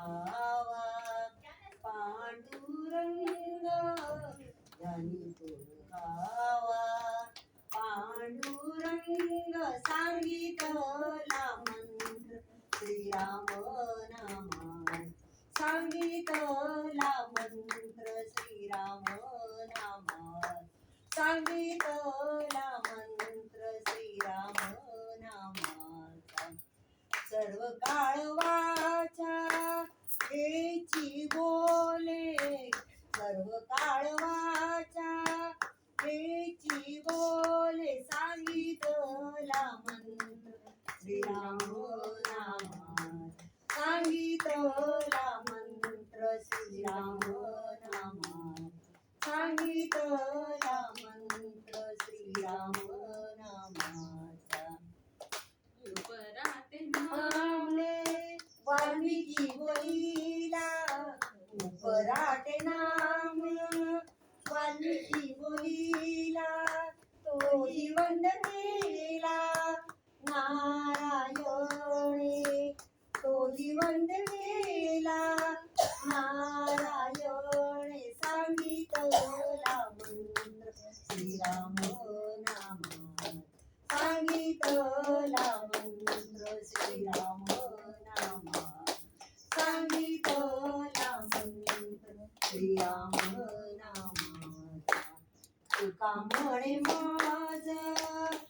खावा पांडुरंग ज्ञानी गुण खावा पांडुरंग सांगितला मंत्र श्रीराम नामा सांगितला मंत्र श्रीराम नामा सांगितला मंत्र श्रीराम नामा सर्व काळवाच्या हेची बोले सर्व काळवाचा हेची बोले सांगितला मंत्र श्रीराम नामा सांगितला मंत्र श्रीराम नामा सांगितला मंत्र श्रीराम नामाचा उपराते नामले वाल्मिकी बोलीला उपराटे नाम वाल्मिकी बोलीला तोही वंदनेला. नारायणे तोही वंदनेला. नारायणे सांगितला मंत्र श्रीराम नामा सांगितला मंत्र श्रीराम नामा सांगितला मंत्र श्रीराम नामा કામણે માજા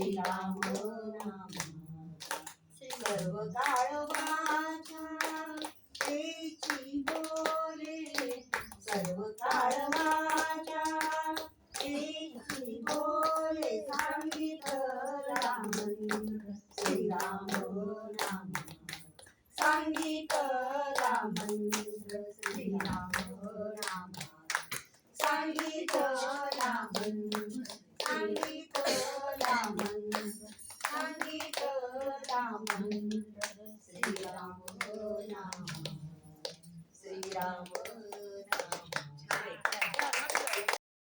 मंत्र श्रीराम नाम सर्व काळवाच्या तेची बोले सर्व काळवाच्या तेची बोले मंत्र सांगितला मंत्र श्रीराम नाम श्रीराम